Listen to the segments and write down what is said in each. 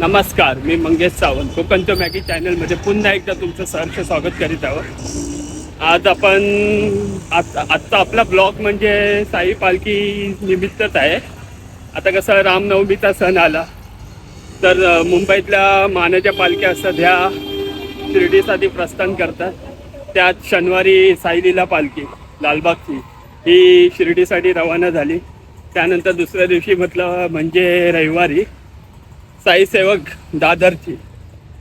नमस्कार मी मंगेश सावंत. कोकणचं मॅगी चॅनलमध्ये पुन्हा एकदा तुमचं सहर्ष स्वागत करीत आहोत. आज आपण आत्ता आत्ता आपला ब्लॉग म्हणजे साई पालखी निमित्तच आहे. आता कसं रामनवमीचा सण आला. तर मुंबईतल्या मानाच्या पालख्या सध्या शिर्डीसाठी प्रस्थान करतात. त्यात शनिवारी साईलीला पालखी लालबागची. ही शिर्डीसाठी रवाना झाली. त्यानंतर दुसऱ्या दिवशी म्हटलं म्हणजे रविवारी. साईसेवक दादरची.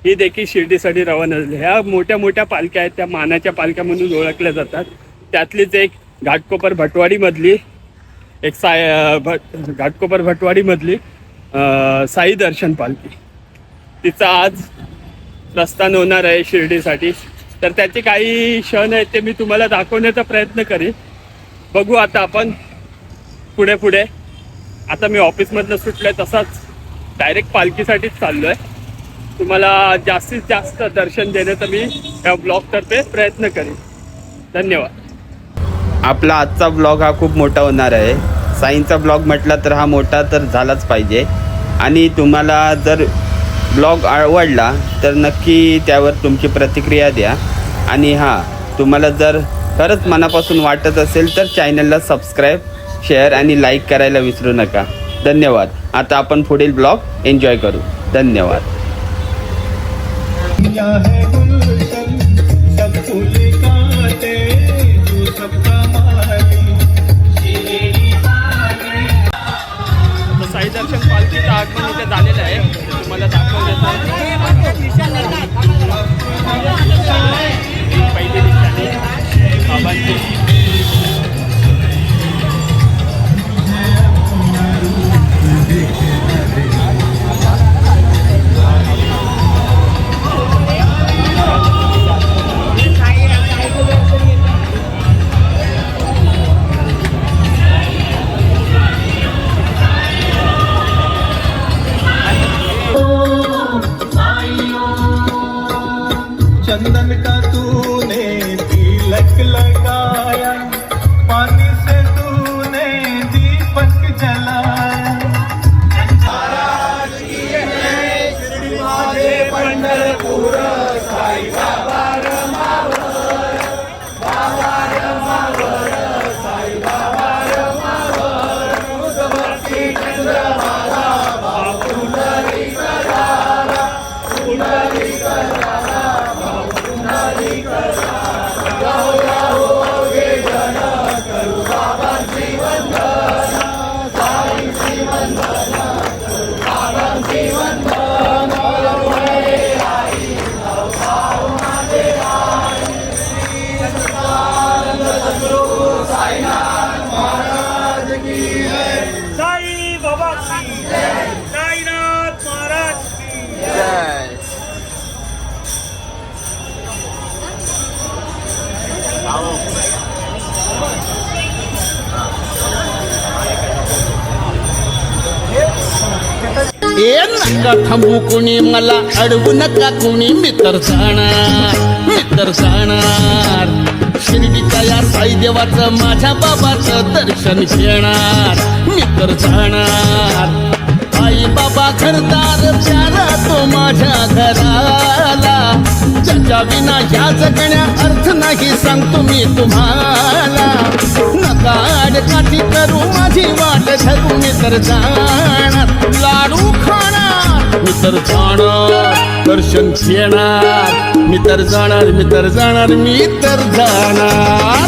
ही देखील शिर्डीसाठी रवाना झाली. ह्या मोठ्या मोठ्या पालख्या आहेत त्या मानाच्या पालख्या म्हणून ओळखल्या जातात. त्यातलीच एक घाटकोपर भटवाडीमधली एक साय भट घाटकोपर भटवाडीमधली साई दर्शन पालखी. तिचा आज प्रस्थान होणार आहे शिर्डीसाठी. तर त्याचे काही क्षण आहेत ते मी तुम्हाला दाखवण्याचा प्रयत्न करेन. बघू आता आपण पुढे पुढे. आता मी ऑफिसमधनं आहे तसाच. डायरेक्ट पालखीसाठीच चाललो आहे तुम्हाला जास्तीत जास्त दर्शन देण्याचा मी या ब्लॉगतर्फे प्रयत्न करेन. धन्यवाद. आपला आजचा ब्लॉग हा खूप मोठा होणार आहे. साईंचा ब्लॉग म्हटला तर हा मोठा तर झालाच पाहिजे. आणि तुम्हाला जर ब्लॉग आवडला तर नक्की त्यावर तुमची प्रतिक्रिया द्या. आणि हां तुम्हाला जर खरंच मनापासून वाटत असेल तर चॅनलला सबस्क्राईब शेअर आणि लाईक करायला विसरू नका. धन्यवाद. आता आपण पुढील ब्लॉग एन्जॉय करू. धन्यवाद. दुनिया है गुलशन सब फूल काटे तू सबका माली तर साई दर्शन पालखीचं आगमन इथे झालेलं आहे. ते तुम्हाला दाखवण्याचं ही पहिली बाबांची. ए नका थांबू कोणी मला अडवू नका कोणी मी तर जाणार मी तर जाणार शिर्डीच्या या साई देवाचं माझ्या बाबाचं दर्शन घेणार मी तर जाणार आई बाबा घरदार प्यारा तो माझ्या घराला ज्याच्या विना ह्या जगण्या अर्थ नाही सांगतो मी तुम्हाला नका काठी करू माझी वाट धरू मी तर जाणार. लाडू खाणार मी तर जाणार. दर्शन घेणार मी तर जाणार मी तर जाणार मी तर जाणार.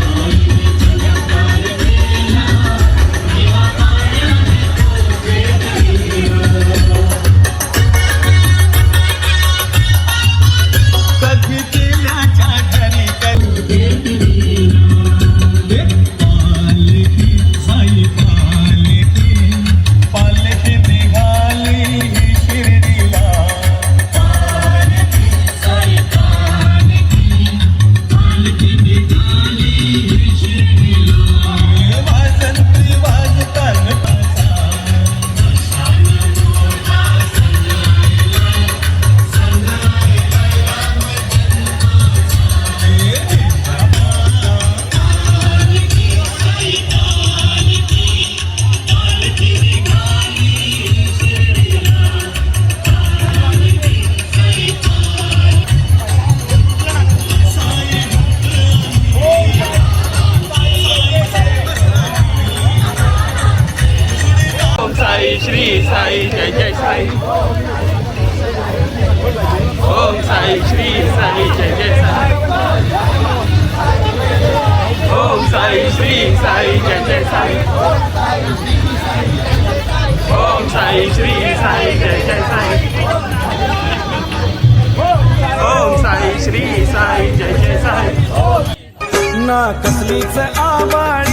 साई श्री साई जय जय साई। ओम साई श्री साई जय जय साई। ओम साई श्री साई जय जय साई। ना कसलीच आबाळी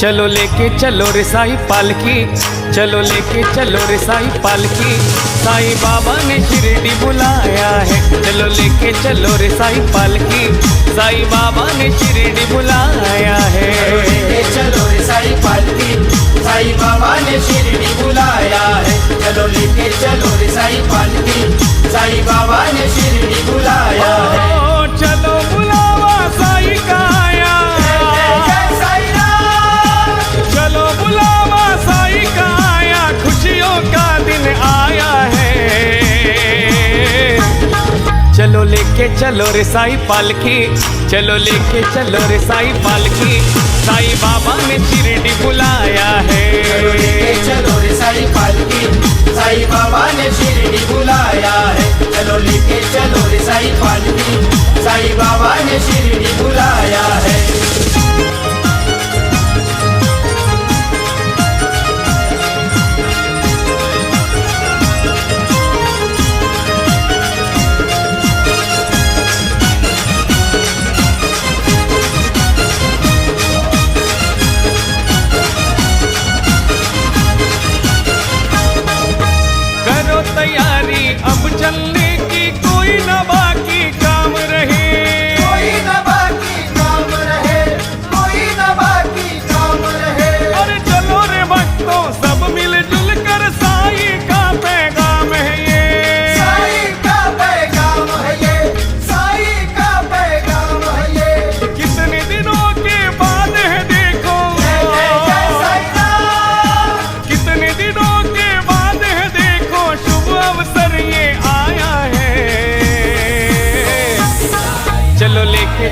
चलो लेके चलो रे साई पालकी। चलो लेके चलो रे साई पालकी। साईं बाबा ने शिरडी बुलाया है। चलो लेके चलो रे साई पालकी। साईं बाबा ने शिरडी बुलाया है। चलो रे साई पालकी। साई बाबा ने शिरडी बुलाया है। चलो लेके चलो रे साई पालकी। साई बाबा ने शिरडी बुलाया है। लेके चलो रे साई पालकी चलो लेके चलो रे साई पालकी साई बाबा ने शिरडी बुलाया है। चलो रे साई पालकी साई बाबा ने शिरडी बुलाया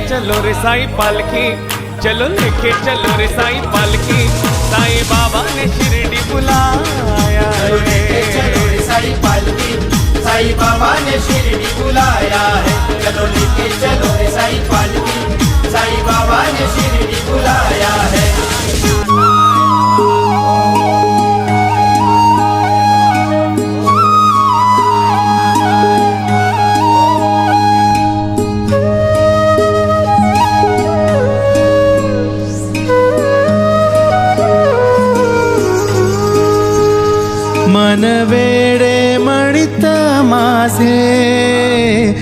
चलो रे साई पालखी चलो लेके चलो रे साई पालखी साई बाबा ने शिरडी बुलाया है। चलो रे साई पालकी साई बाबा ने शिरडी बुलाया है। चलो लेके चलो रे साई पालकी साई बाबा ने शिरडी बुलाया है। माझे.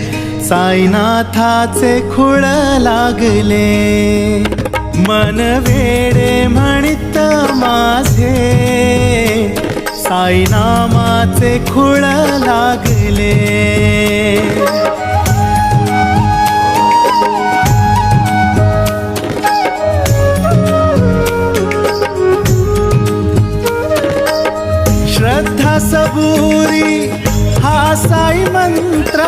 साईनाथाचे खुळ लागले. मन वेडे म्हणित माझे. साईनामाचे खुळ लागले. श्रद्धा सबुरी साई मंत्र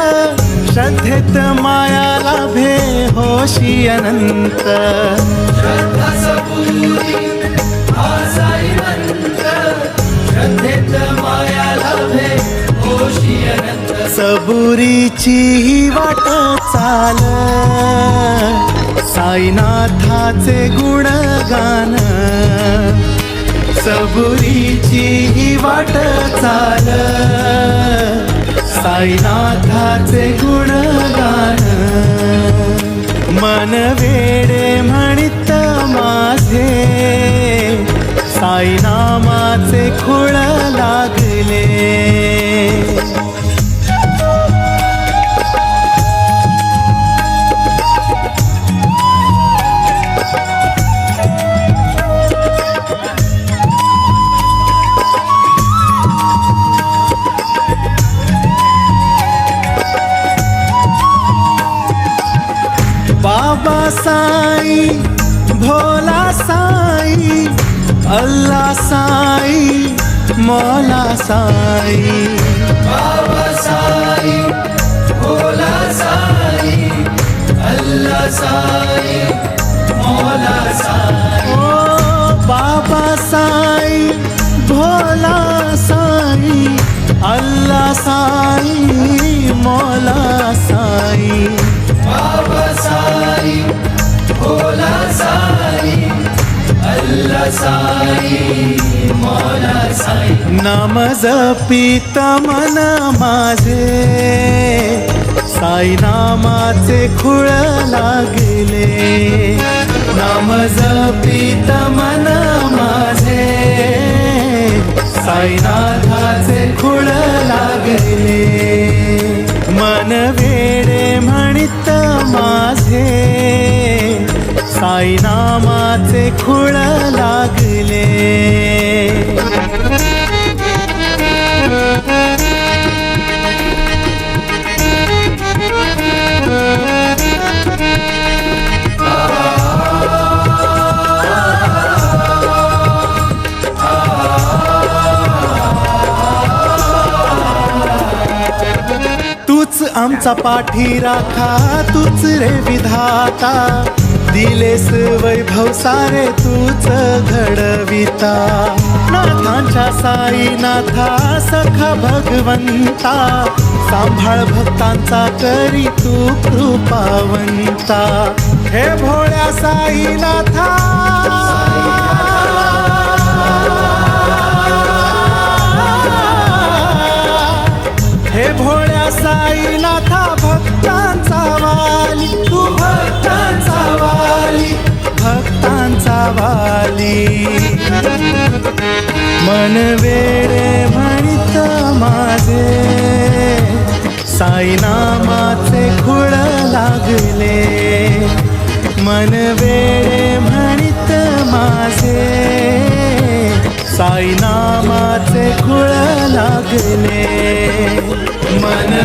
श्रद्धेत माया लाभे होशी अनंत. श्रद्धा सबुरी साई मंत्र श्रद्धेत माया लाभे होशी अनंत. सबुरीची ही वाट चाल साईनाथाचे गुणगान. सबुरीची ही वाट चाल साईनाथाचे गुणगान. मन वेडे म्हणित माझे. साईनामाचे खुळ साई भोला साई अल्ला साई मौला साई। बाबा साई भोला साई अल्लाह साई मौला साई। ओ बाबा साई भोला साई अल्ला साई मौला साई। नाम जपित मन माझे साई नामाचे खुळ लागले. नाम जपित मन माझे. साईनाथाचे खुळ लागले. मन वेडे म्हणित माझे. साईनामाचे खुळ लागले. तूच आमचा पाठी राखा तूच रे विधाता. दिलेस वैभव सारे तूच घडविता. नाथांच्या साई नाथा सखा भगवंता. सांभाळ भक्तांचा करी तू कृपावंता. हे भोळ्या साई वाली मन वेडे म्हणित माझे. साईनामाचे खुळ लागले. मन वेडे म्हणित माझे. साईनामाचे खुळ लागले. मन